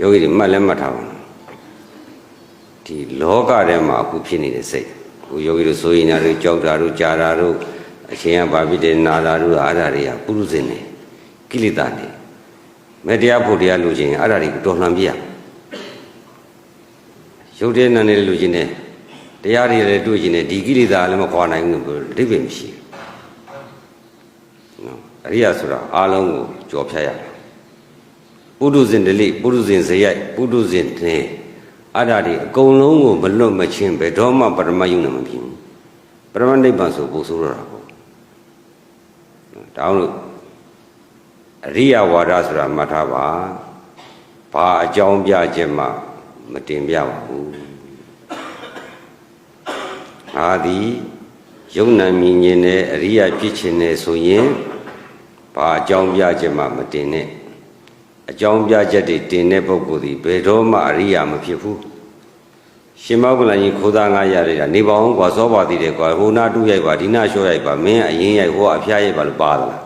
ယောဂီတွေမှတ်လဲမှတ်ထားပါနော်ဒီလောကထဲမှာအခုဖြစ်နေတဲ့စိတ်ဟိုယောဂီတို့ဆိုရင်ညာတို့ကြောက်တာတို့ကြာတာတို့အချင်းကဘာဖြစ်တယ်နာတာတို့အားဓာတွေကပုရုဇဉ်နေကိလေသာနေမတရားဖို့တရားလူချင်းအားဓာတွေကိုတော်လှန်ပြရရုပ်တည်းနာနေလူချင်းနဲ့တရားတွေလည်းတွေ့ချင်းနဲ့ဒီကိလေသာလည်းမခွာနိုင်ဘူးလို့အဓိပ္ပာယ်မရှိဘူးနော်အရိယာဆိုတာအားလုံးကိုကြော်ဖြတ်ရတယ် ပုရုဇဉ်တလိပုရုဇဉ်ဇယိုက်ပုရုဇဉ်တဲ့အဲ့ဒါတွေအကုန်လုံးကိုမလွတ်မချင်းဘယ်တော့မှပရမယုံနဲ့မဖြစ်ဘူးပရမနိဗ္ဗာန်ဆိုပို့ဆိုးတော့တာပေါ့တောင်းလို့အရိယဝါဒဆိုတာမှတ်ထားပါဘာအကြောင်းပြချက်မှမတင်ပြပါဘူးအာသည်ယုံနာမြင်ခြင်းနဲ့အရိယဖြစ်ခြင်းနဲ့ဆိုရင်ဘာအကြောင်းပြချက်မှမတင်နဲ့ အကြောင်းပြချက်တွေတင်တဲ့ပုဂ္ဂိုလ်ဒီဘယ်တော့မှအရိယာမဖြစ်ဘူးရှင်မောကလန်ကြီးခိုးသားငါရရတာနေပါအောင်ကွာစောပါသေးတယ်ကွာဟိုနာတူရိုက်ပါဒီနာလျှော့ရိုက်ပါမင်းအရင်ရိုက်ဟိုကအဖျားရိုက်ပါလို့ပါသလား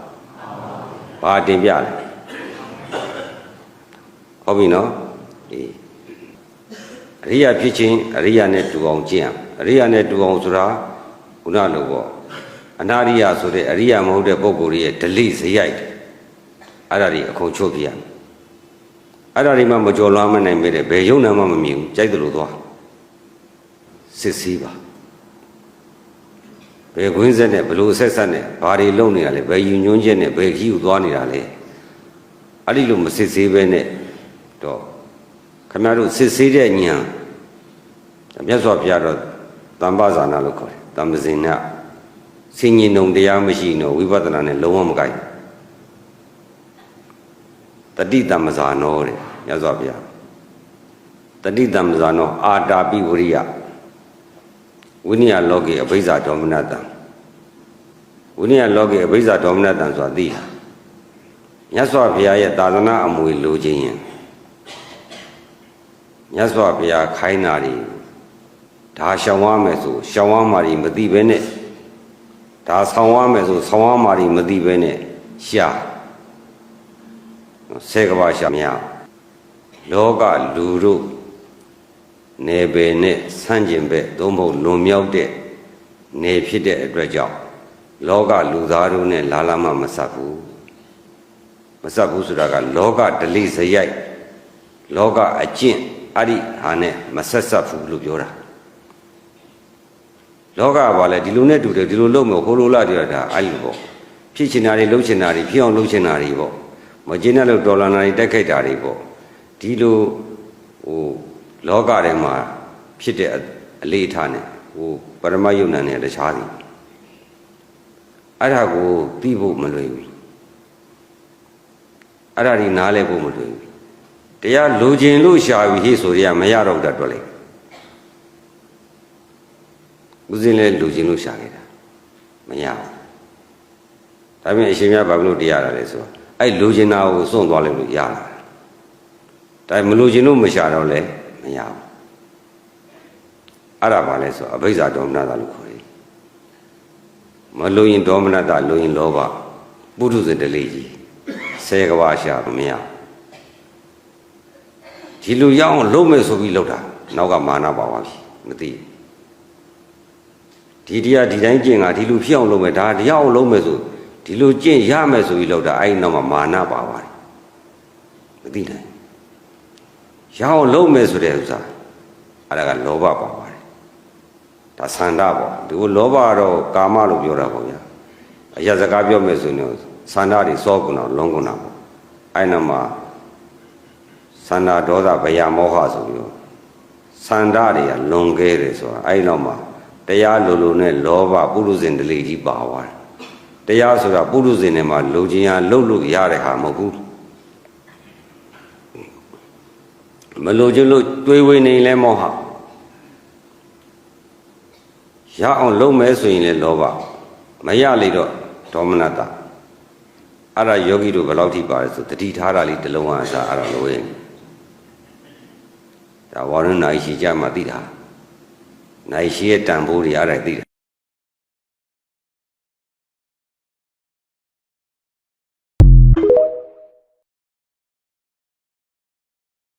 ဘာတင်ပြလဲဟုတ်ပြီနော်အေးအရိယာဖြစ်ခြင်းအရိယာနဲ့တူအောင်ကျင့်ရမယ်အရိယာနဲ့တူအောင်ဆိုတာခုနလိုပေါ့အနာရိယဆိုတဲ့အရိယာမဟုတ်တဲ့ပုဂ္ဂိုလ်ရဲ့ဒလိဇရိုက်တယ်အဲ့ဒါတွေအခုံချုပ်ပြရမယ် အဲ့ဒါတွေမှမကြော်လွှမ်းမနိုင်ပဲတဲ့ဘယ်ယုံနာမှမမြင်ဘူးကြိုက်တယ်လို့သွားစစ်စည်းပါဘယ်ခွင်းဆက်နဲ့ဘလို့ဆက်ဆက်နဲ့ဘာတွေလုပ်နေတာလဲဘယ်ယူညွှန်းချက်နဲ့ဘယ်ခီးကိုသွားနေတာလဲအဲ့ဒီလိုမစစ်ဆေးပဲနဲ့တော့ခမရတို့စစ်ဆေးတဲ့ညာမြတ်စွာဘုရားတော့တမ္ပဇာနာလို့ခေါ်တယ်တမ္ပဇင်နာစင်ញင်ုံတရားမရှိတော့ဝိပဿနာနဲ့လုံးဝမကိုက်ဘူး တတိတမ္ပဇာနောတဲ့မြတ်စွာဘုရားတတိတမ္ပဇာနောအာတာပိဝရိယဝိနည်းလောကေအဘိဇ္ဇာဒေါမနတံဝိနည်းလောကေအဘိဇ္ဇာဒေါမနတံဆိုတာသိတာမြတ်စွာဘုရားရဲ့သာသနာအမွေလိုခြင်းရင်မြတ်စွာဘုရားခိုင်းတာတွေဒါရှောင်ရမယ်ဆိုရှောင်ရမှာတွေမသိပဲနဲ့ဒါဆောင်ရမယ်ဆိုဆောင်ရမှာတွေမသိပဲနဲ့ရှာ ဆဲကဘာရှာမရလောကလူတို့နေပယ်နဲ့ဆန့်ကျင်ဘက်သို့မဟုတ်လွန်မြောက်တဲ့နေဖြစ်တဲ့အတွက်ကြောင့်လောကလူသားတို့နဲ့လာလာမှမဆက်ဘူးမဆက်ဘူးဆိုတာကလောကဒလိစရိုက်လောကအကျင့်အဲ့ဒီဟာနဲ့မဆက်ဆက်ဘူးလို့ပြောတာလောကကဘာလဲဒီလိုနဲ့တူတယ်ဒီလိုလုပ်မယ်ဟိုလိုလာတယ်ဒါအဲ့လိုပေါ့ဖြစ်ချင်တာတွေလုပ်ချင်တာတွေဖြစ်အောင်လုပ်ချင်တာတွေပေါ့ မကျင်းတဲ့လို့ဒေါ်လာနာတွေတက်ခိုက်တာတွေပေါ့ဒီလိုဟိုလောကထဲမှာဖြစ်တဲ့အလေးအထားနဲ့ဟိုပရမယုံနာနဲ့တခြားသည်အဲ့ဒါကိုသိဖို့မလွယ်ဘူးအဲ့ဒါဒီနားလဲဖို့မလွယ်ဘူးတရားလိုချင်လို့ရှာပြီးဟေ့ဆိုရမရတော့တာတွေ့လိုက်ဦးစင်းလဲလိုချင်လို့ရှာခဲ့တာမရဘူးဒါပြင်အရှင်မြတ်ဘာလို့တရားရလဲဆိုတော့ အဲ့လိုချင်တာကိုစွန့်သွားလိုက်လို့ရလာတယ်ဒါမလိုချင်လို့မရှာတော့လဲမရဘူးအဲ့ဒါဘာလဲဆိုအဘိဇ္ဇာဒေါမနတာလို့ခေါ်တယ်မလိုရင်ဒေါမနတာလိုရင်လောဘပုထုဇဉ်တလေးကြီးဆဲကဘာရှာမရဒီလိုရအောင်လုံးမဲ့ဆိုပြီးလောက်တာနောက်ကမာနပါပါပြီမသိဒီတရားဒီတိုင်းကျင့်ကဒီလိုဖြစ်အောင်လုပ်မယ်ဒါတရားအောင်လုပ်မယ်ဆို ဒီလိုကျင့်ရမယ်ဆိုပြီးလောက်တာအဲ့ဒီနောက်မှာမာနပါပါတယ်မသိနိုင်ရအောင်လုံးမယ်ဆိုတဲ့ဥစ္စာအဲ့ဒါကလောဘပါပါတယ်ဒါသန္တာပေါ့ဒီလိုလောဘကတော့ကာမလို့ပြောတာပေါ့ဗျာအရာစကားပြောမယ်ဆိုရင်သန္တာတွေစောကုန်တော့လုံးကုန်တာပေါ့အဲ့နောက်မှာသန္တာဒေါသဗယမောဟဆိုပြီးတော့သန္တာတွေကလွန်ခဲ့တယ်ဆိုတာအဲ့နောက်မှာတရားလိုလိုနဲ့လောဘပုရုဇဉ်တလေကြီးပါသွားတယ် တရားဆိုတာပုရုဇဉ်ထဲမှာလိုချင်ရလှုပ်လို့ရတဲ့ဟာမဟုတ်ဘူးမလိုချင်လို့တွေးဝေနေလဲမောဟရအောင်လုပ်မဲဆိုရင်လဲလောဘမရလေတော့ဒေါမနတအဲ့ဒါယောဂီတို့ဘယ်လောက်ထိပါလဲဆိုတတိထားတာလေးတစ်လုံးအားစားအဲ့ဒါလိုရင်ဒါဝါရဏနိုင်ရှိကြမှသိတာနိုင်ရှိရဲ့တန်ဖိုးတွေအဲ့ဒါသိတာ